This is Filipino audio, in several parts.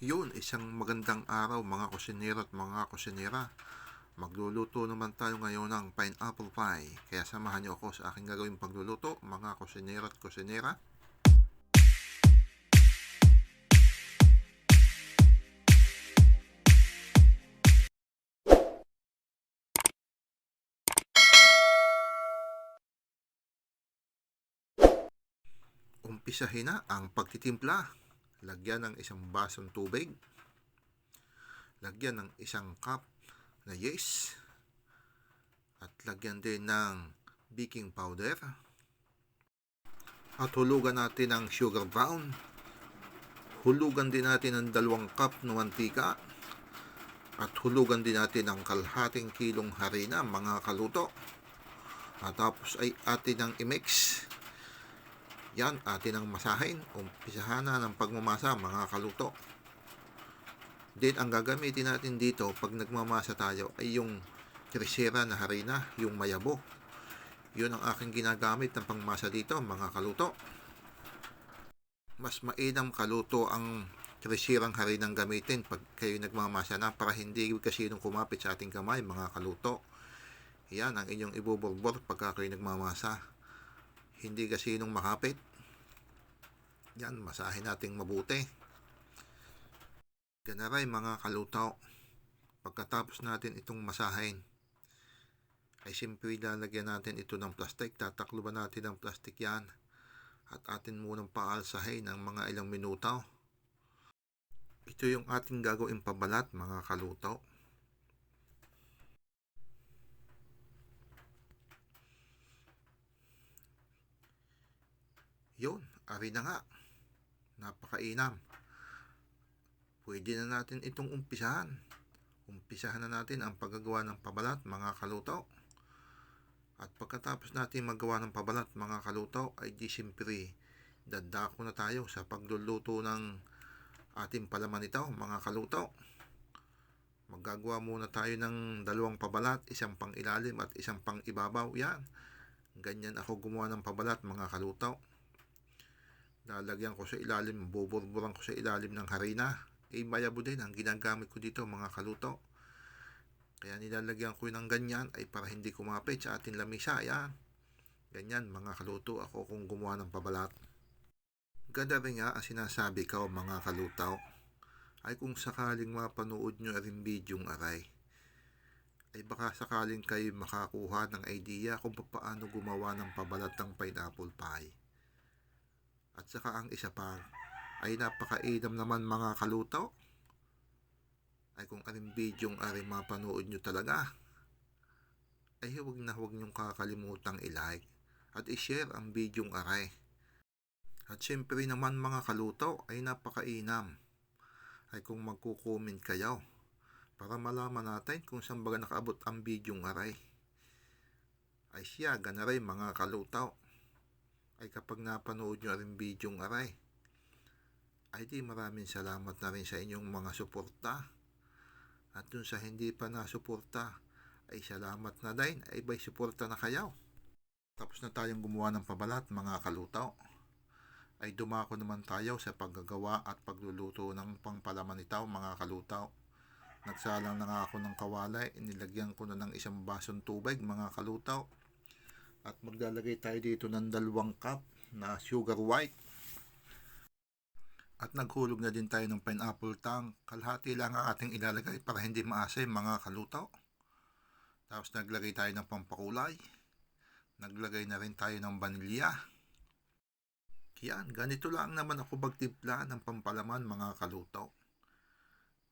Yun, isang magandang araw mga kusinero at mga kusinera. Magluluto naman tayo ngayon ng pineapple pie. Kaya samahan niyo ako sa aking gagawing pagluluto, mga kusinero at kusinera. Umpisahin na ang pagtitimpla. Lagyan ng isang basong tubig. Lagyan ng isang cup na yeast. At lagyan din ng baking powder. At hulugan natin ng sugar brown. Hulugan din natin ng dalawang cup ng mantika. At hulugan din natin ng kalhating kilong harina, mga kaluto. At tapos ay atin ng i-mix. Yan, atin ang masahin. Umpisahan na ng pagmamasa, mga kaluto. Then, ang gagamitin natin dito pag nagmamasa tayo ay yung tresera na harina, yung mayabo. Yun ang aking ginagamit ng pangmasa dito, mga kaluto. Mas mainam kaluto ang treserang harinang gamitin pag kayo nagmamasa na para hindi kasi nung kumapit sa ating kamay, mga kaluto. Yan ang inyong ibuburbor pagka kayo nagmamasa hindi kasi nung makapit. Yan, masahin nating mabuti. Ganaray mga kalutaw, pagkatapos natin itong masahin, ay siyempre lalagyan natin ito ng plastic. Tatakluban natin ng plastic yan at atin munang paalsahin ng mga ilang minuto. Ito yung ating gagawing pabalat mga kalutaw. Yun, ari na nga. Napakainam. Pwede na natin itong umpisahan. Umpisahan na natin ang paggagawa ng pabalat, mga kaluto. At pagkatapos natin magawa ng pabalat, mga kaluto, ay di siyempre dadako na tayo sa pagluluto ng ating palaman ito, mga kaluto. Maggagawa muna tayo ng dalawang pabalat, isang pang ilalim at isang pang ibabaw. Yan. Ganyan ako gumawa ng pabalat, mga kaluto lalagyan ko sa ilalim, buburburan ko sa ilalim ng harina. Eh, mayabo din ang ginagamit ko dito mga kaluto. Kaya nilalagyan ko ng ganyan ay para hindi kumapit sa ating lamisa. Ayan. Ganyan mga kaluto ako kung gumawa ng pabalat. Ganda rin nga ang sinasabi ko mga kalutaw ay kung sakaling mapanood nyo rin bidyong aray ay baka sakaling kayo makakuha ng idea kung paano gumawa ng pabalat ng pineapple pie. At saka ang isa pa ay napakainam naman mga kalutaw. Ay kung anong bidyong ari mapanood nyo talaga. Ay huwag na huwag nyong kakalimutang i-like at i-share ang bidyong aray. At syempre naman mga kalutaw ay napakainam. Ay kung magko-comment kayo para malaman natin kung saan baga nakaabot ang bidyong aray. Ay siya, ganaray mga kalutaw ay kapag napanood nyo rin bidyong aray, ay di maraming salamat na rin sa inyong mga suporta. At dun sa hindi pa nasuporta, ay salamat na din, ay may suporta na kayo. Tapos na tayong gumawa ng pabalat, mga kalutaw. Ay dumako naman tayo sa paggagawa at pagluluto ng pangpalaman nito, mga kalutaw. Nagsalang na nga ako ng kawalay, inilagyan ko na ng isang basong tubig, mga kalutaw at maglalagay tayo dito ng dalawang cup na sugar white. At naghulog na din tayo ng pineapple tang. Kalahati lang ang ating ilalagay para hindi maasim mga kalutaw. Tapos naglagay tayo ng pampakulay. Naglagay na rin tayo ng vanilya. Yan, ganito lang naman ako magtimpla ng pampalaman mga kalutaw.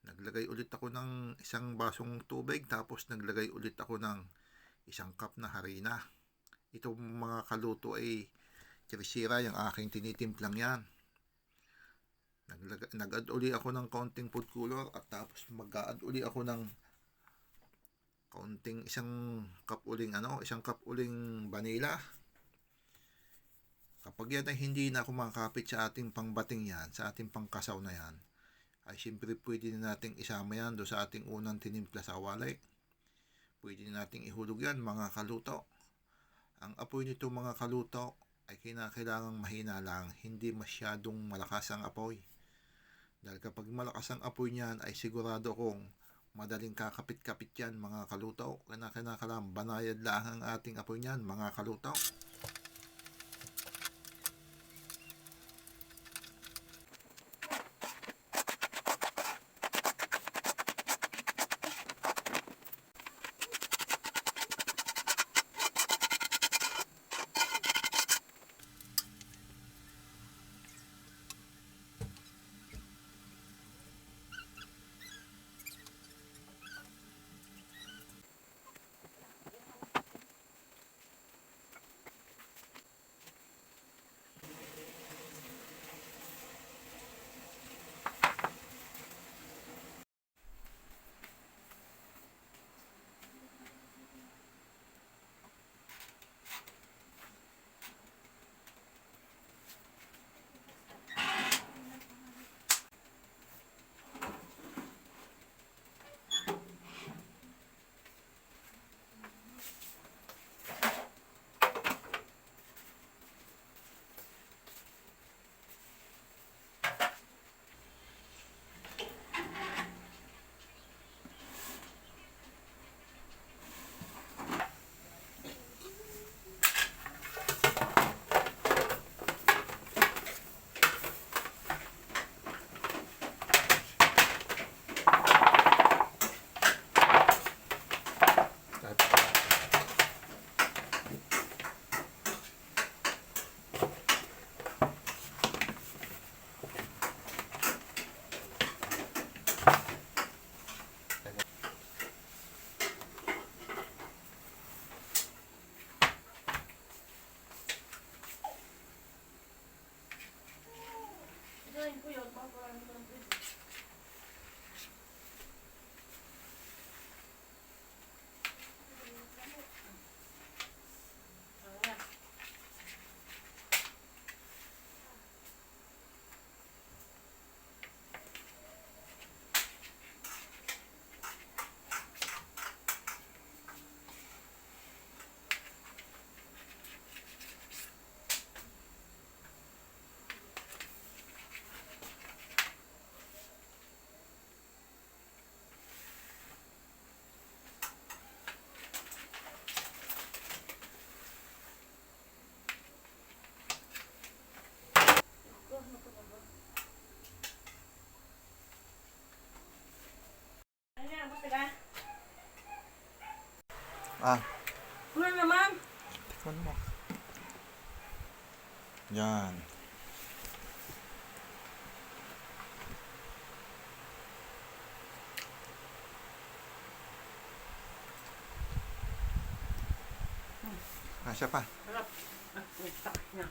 Naglagay ulit ako ng isang basong tubig tapos naglagay ulit ako ng isang cup na harina itong mga kaluto ay kirisira yung aking tinitimplang yan. Nag-add uli ako ng konting food color at tapos mag-add uli ako ng konting isang cup uling ano, isang cup uling vanilla. Kapag yan ay hindi na kumakapit sa ating pangbating yan, sa ating pangkasaw na yan, ay siyempre pwede na nating isama yan do sa ating unang tinimpla sa walay. Pwede na nating ihulog yan mga kaluto. Ang apoy nito mga kaluto ay kinakailangang mahina lang, hindi masyadong malakas ang apoy. Dahil kapag malakas ang apoy niyan ay sigurado kong madaling kakapit-kapit yan mga kalutaw. Kaya kinakalam, banayad lang ang ating apoy niyan mga kalutaw. Ah, Ano naman? tikman mo. Yan. Kasya pa. Harap. Ah, may sakit na.